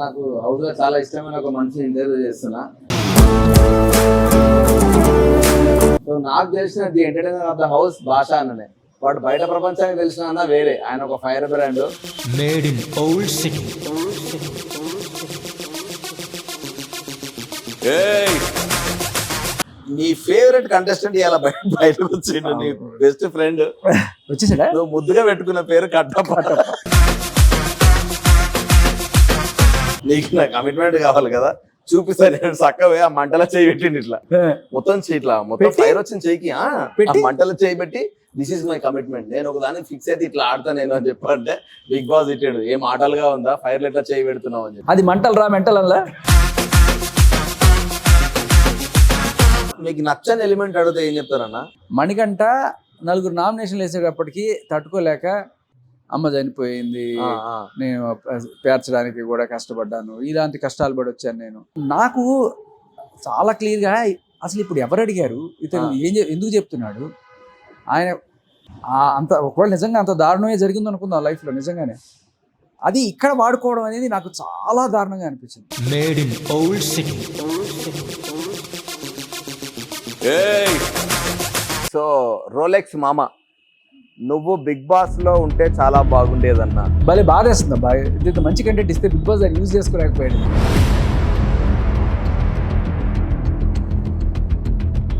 నాకు హౌస్లో చాలా ఇష్టమైన ఒక మనిషి ఇంటర్వ్యూ చేస్తున్నా. సో నాకు తెలిసిన the entertainer of the house భాష అన్ననే. వాడు బయట ప్రపంచానికి తెలిసిన అన్న వేరే. ఆయన ఒక fire brand Made in Old City. నీ ఫేవరెట్ కంటెస్టెంట్ ఇలా బయట బయటకు వచ్చిండు నీ బెస్ట్ ఫ్రెండ్ వచ్చేసాడా? నువ్వు ముద్దుగా పెట్టుకున్న పేరు కట్టప్ప. నీకు నా కమిట్మెంట్ కావాలి కదా. చూపిస్తా నేను చక్కవే ఆ మంటల చేయి పెట్టిండు ఇట్లా. మొత్తం చేయి ఇట్లా మొత్తం? ఫైర్ వచ్చిన చేయికి ఆ, పెట్టి? మంటల చేయి పెట్టి దిస్ ఇస్ మై కమిట్మెంట్ నేను ఒక దాన్ని ఫిక్స్ అయితే ఇట్లా ఆడతా నేను అని చెప్పంటే బిగ్ బాస్ ఇట్టాడు ఏం ఆటలుగా ఉందా? ఫైర్ ఎట్లా చేయి పెడుతున్నావు? అని అది మంటలు రా మెంటల్ అలా మీకు నచ్చని ఎలిమెంట్ అడిగితే ఏం చెప్తారన్న? మణికంట నలుగురు నామినేషన్లు వేసేటప్పటికి తట్టుకోలేక అమ్మ చనిపోయింది. నేను పేర్చడానికి కూడా కష్టపడ్డాను. ఇలాంటి కష్టాలు పడి వచ్చాను నేను. నాకు చాలా క్లియర్గా అసలు ఇప్పుడు ఎవరు అడిగారు? ఇతను. ఏం ఎందుకు చెప్తున్నాడు? ఆయన ఆ అంత ఒకవేళ నిజంగా అంత దారుణమే జరిగింది అనుకుందాం లైఫ్లో నిజంగానే. అది ఇక్కడ వాడుకోవడం అనేది నాకు చాలా దారుణంగా అనిపించింది. Made in Old City. So Rolex మామ. నువ్వు బిగ్ బాస్లో ఉంటే చాలా బాగుండేదన్న. భలే బాధేస్తుంది అబ్బా. ఇది ఇంత మంచి కంటెంట్ ఇస్తే బిగ్ బాస్ దాన్ని యూజ్ చేసుకోలేకపోయాడు.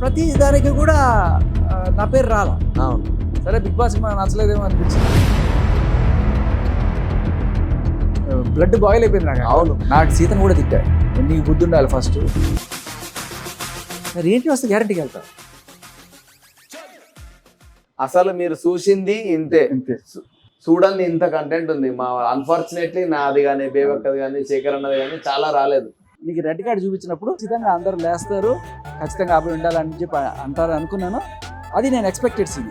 ప్రతి దానికి కూడా నా పేరు రాలా. అవును. సరే బిగ్ బాస్ మనకు నచ్చలేదేమో అనిపించింది. బ్లడ్ బాయిల్ అయిపోయింది నాకు అవును. నాకు సీతను కూడా తిట్టా నీకు బుద్ధి ఉండాలి ఫస్ట్ మరి ఏంటి వస్తే గ్యారంటీకి వెళ్తా అసలు మీరు చూసింది ఇంతే. చూడండి ఇంత కంటెంట్ ఉంది. మా అన్ఫార్చునేట్లీ నాది కానీ బేబక్కది కానీ శేఖర్ అన్నది కానీ చాలా రాలేదు. నీకు రెడ్ కార్డ్ చూపించినప్పుడు ఖచ్చితంగా అందరూ లేస్తారు. ఖచ్చితంగా అబ్బాయి ఉండాలని చెప్పి అంటారు అనుకున్నాను. అది నేను ఎక్స్పెక్టెడ్ సీన్